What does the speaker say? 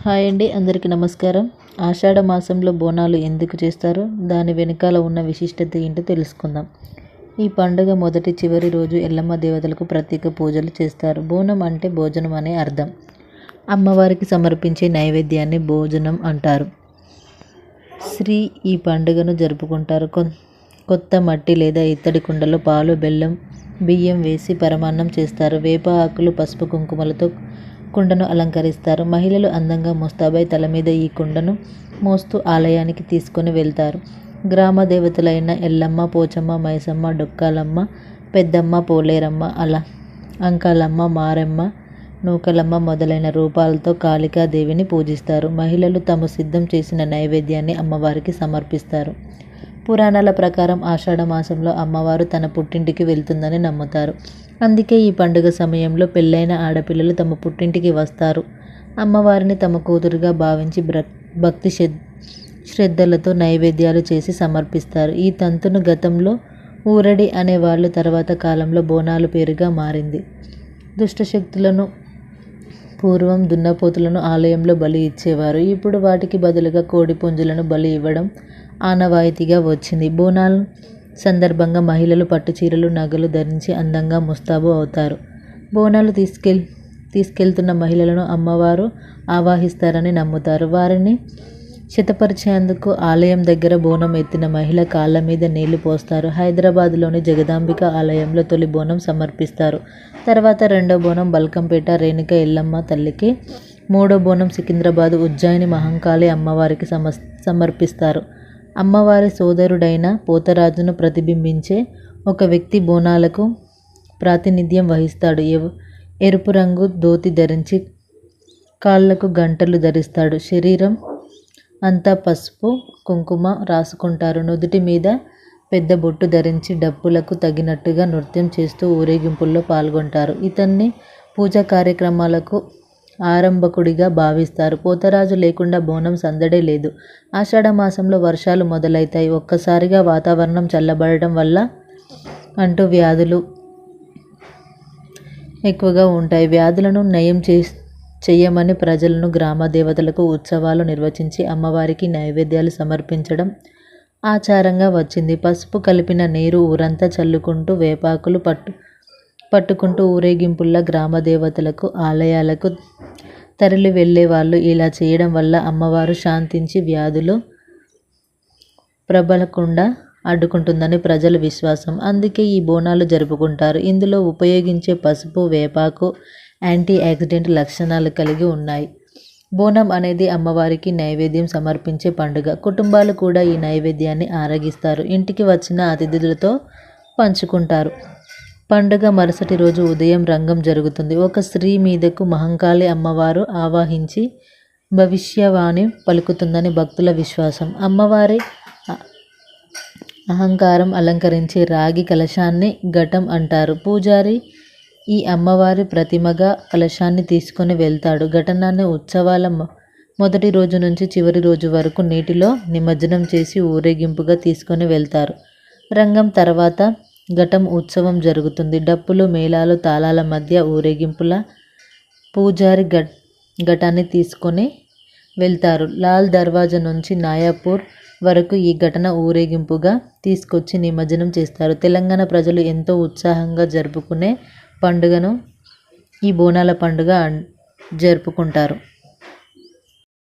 Hi అండి అందరికీ నమస్కారం. ఆషాఢ మాసంలో బోనాలు ఎందుకు చేస్తారు దాని వెనకాల ఉన్న విశిష్టత ఏంటో తెలుసుకుందాం. ఈ పండుగ మొదటి చివరి రోజు ఎల్లమ్మ దేవతలకు ప్రత్యేక పూజలు చేస్తారు. బోనం అంటే భోజనం అనే అర్థం. అమ్మవారికి సమర్పించే నైవేద్యాన్ని భోజనం అంటారు. శ్రీ ఈ పండుగను జరుపుకుంటారు. కొత్త మట్టి లేదా ఇత్తడి కుండలో పాలు బెల్లం బియ్యం వేసి పరమాన్నం చేస్తారు. వేప ఆకులు పసుపు కుంకుమలతో కుండను అలంకరిస్తారు. మహిళలు అందంగా ముస్తాబై తల మీద ఈ కుండను మోస్తూ ఆలయానికి తీసుకొని వెళ్తారు. గ్రామ దేవతలైన ఎల్లమ్మ పోచమ్మ మైసమ్మ డొక్కాలమ్మ పెద్దమ్మ పోలేరమ్మ అల అంకాలమ్మ మారెమ్మ నూకలమ్మ మొదలైన రూపాలతో కాళికాదేవిని పూజిస్తారు. మహిళలు తాము సిద్ధం చేసిన నైవేద్యాన్ని అమ్మవారికి సమర్పిస్తారు. పురాణాల ప్రకారం ఆషాఢ మాసంలో అమ్మవారు తన పుట్టింటికి వెళ్తుందని నమ్ముతారు. అందుకే ఈ పండుగ సమయంలో పెళ్ళైన ఆడపిల్లలు తమ పుట్టింటికి వస్తారు. అమ్మవారిని తమ కూతురుగా భావించి భక్తి శ్రద్ధలతో నైవేద్యాలు చేసి సమర్పిస్తారు. ఈ తంతును గతంలో ఊరడి అనే వాళ్ళు తర్వాత కాలంలో బోనాలు పేరుగా మారింది. దుష్టశక్తులను పూర్వం దున్నపోతులను ఆలయంలో బలి ఇచ్చేవారు. ఇప్పుడు వాటికి బదులుగా కోడి పుంజులను బలి ఇవ్వడం ఆనవాయితీగా వచ్చింది. బోనాలు సందర్భంగా మహిళలు పట్టు చీరలు నగలు ధరించి అందంగా ముస్తాబు అవుతారు. బోనాలు తీసుకెళ్ తీసుకెళ్తున్న మహిళలను అమ్మవారు ఆవాహిస్తారని నమ్ముతారు. వారిని శతపరిచేందుకు ఆలయం దగ్గర బోనం ఎత్తిన మహిళ కాళ్ళ మీద నీళ్ళు పోస్తారు. హైదరాబాద్లోని జగదాంబిక ఆలయంలో తొలి బోనం సమర్పిస్తారు. తర్వాత రెండో బోనం బల్కంపేట రేణుక ఎల్లమ్మ తల్లికి మూడో బోనం సికింద్రాబాద్ ఉజ్జయిని మహంకాళి అమ్మవారికి సమ సమర్పిస్తారు. అమ్మవారి సోదరుడైన పోతరాజును ప్రతిబింబించే ఒక వ్యక్తి బోనాలకు ప్రాతినిధ్యం వహిస్తాడు. ఎరుపు రంగు ధోతి ధరించి కాళ్ళకు గంటలు ధరిస్తాడు. శరీరం అంతా పసుపు కుంకుమ రాసుకుంటారు. నుదుటి మీద పెద్ద బొట్టు ధరించి డప్పులకు తగినట్టుగా నృత్యం చేస్తూ ఊరేగింపుల్లో పాల్గొంటారు. ఇతన్ని పూజా కార్యక్రమాలకు ఆరంభకుడిగా భావిస్తారు. పోతరాజు లేకుండా బోనం సందడే లేదు. ఆషాఢ మాసంలో వర్షాలు మొదలవుతాయి ఒక్కసారిగా వాతావరణం చల్లబడటం వల్ల అంటూ వ్యాధులు ఎక్కువగా ఉంటాయి. వ్యాధులను నయం చే చేయమని ప్రజలను గ్రామ దేవతలకు ఉత్సవాలు నిర్వచించి అమ్మవారికి నైవేద్యాలు సమర్పించడం ఆచారంగా వచ్చింది. పసుపు కలిపిన నీరు ఊరంతా చల్లుకుంటూ వేపాకులు పట్టు పట్టుకుంటూ ఊరేగింపుల్లా గ్రామ దేవతలకు ఆలయాలకు తరలి వెళ్ళే వాళ్ళు ఇలా చేయడం వల్ల అమ్మవారు శాంతించి వ్యాధులు ప్రబలకుండా అడ్డుకుంటుందని ప్రజల విశ్వాసం. అందుకే ఈ బోనాలు జరుపుకుంటారు. ఇందులో ఉపయోగించే పసుపు వేపాకు యాంటీ ఆక్సిడెంట్ లక్షణాలు కలిగి ఉన్నాయి. బోనం అనేది అమ్మవారికి నైవేద్యం సమర్పించే పండుగ. కుటుంబాలు కూడా ఈ నైవేద్యాన్ని ఆరగిస్తారు. ఇంటికి వచ్చిన అతిథులతో పంచుకుంటారు. పండుగ మరుసటి రోజు ఉదయం రంగం జరుగుతుంది. ఒక స్త్రీ మీదకు మహంకాళి అమ్మవారు ఆవాహించి భవిష్యవాణి పలుకుతుందని భక్తుల విశ్వాసం. అమ్మవారి అహంకారం అలంకరించి రాగి కలశాన్ని ఘటం అంటారు. పూజారి ఈ అమ్మవారి ప్రతిమగా కలశాన్ని తీసుకొని వెళ్తాడు. ఘటనాన్ని ఉత్సవాల మొదటి రోజు నుంచి చివరి రోజు వరకు నీటిలో నిమజ్జనం చేసి ఊరేగింపుగా తీసుకొని వెళ్తారు. రంగం తర్వాత ఘటం ఉత్సవం జరుగుతుంది. డప్పులు మేళాలు తాళాల మధ్య ఊరేగింపుల పూజారి ఘట్ ఘటాన్ని తీసుకొని వెళ్తారు. లాల్ దర్వాజా నుంచి నాయాపూర్ వరకు ఈ ఘటన ఊరేగింపుగా తీసుకొచ్చి నిమజ్జనం చేస్తారు. తెలంగాణ ప్రజలు ఎంతో ఉత్సాహంగా జరుపుకునే పండుగను ఈ బోనాల పండుగ జరుపుకుంటారు.